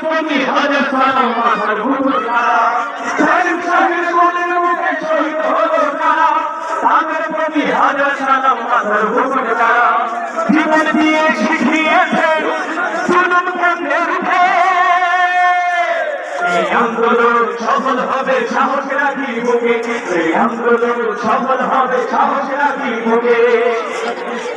প্রতি হাজার সালাম মাথার উপর কারা সাহেব সাহেব বলেন মুখে শহীদ হলো কারা তাদের প্রতি হাজার সালাম মাথার উপর কারা জীবন দিয়ে শিখিয়েছে জুলুম এই আন্দোলন সফল হবে, সাহস রাখি বুকে। আন্দোলন সফল হবে, সাহস রাখি বুকে।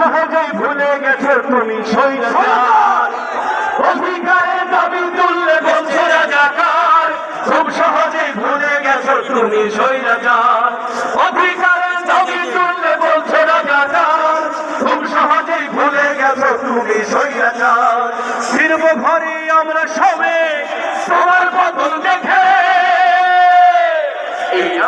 সহজেই ভুলে গেছো তুমি সৈন্যার অধিকারের দাবি তুললে বংশরা যাকার খুব সহজেই ভুলে গেছো তুমি সৈন্যার অধিকারের দাবি তুললে বংশরা যাকার খুব সহজেই ভুলে গেছো তুমি সৈন্যার ফিরব ঘরে আমরা সবে।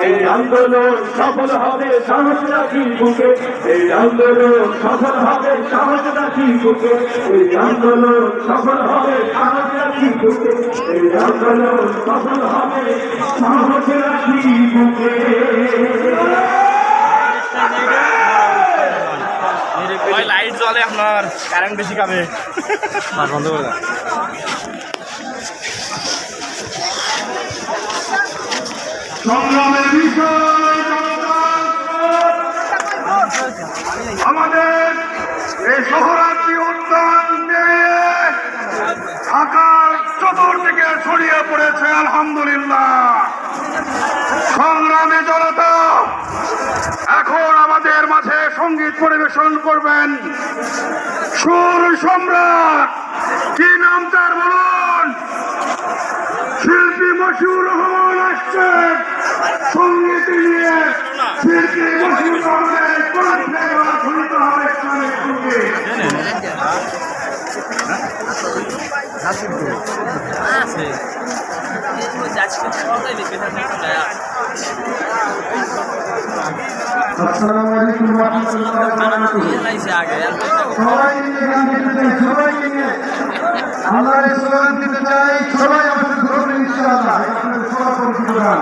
এই আন্দোলন সফল হবে সাহস রাখি বুকে এই আন্দোলন সফল হবে সাহস রাখি বুকে এই আন্দোলন সফল হবে সাহস রাখি বুকে এই আন্দোলন সফল হবে সাহস রাখি বুকে ওই লাইট জ্বলে আপনার কারেন্ট বেশি খাবে বন্ধ করে সংগ্রামের বিষয় আমাদের এই শহরার্থী উদ্যান ঢাকার চতুর্দিকে ছড়িয়ে পড়েছে, আলহামদুলিল্লাহ। সংগ্রামে জনতা, এখন আমাদের মাঝে সংগীত পরিবেশন করবেন সুর সম্রাট। কি নাম তার বলুন? শিল্পী মশিউর রহমান আসছেন আসসালামু আলাইকুম ওয়া রাহমাতুল্লাহি এই স্লোগান দিতে সবাই আমাদের ধরুন ইনশাআল্লাহ। আপনাদের সবার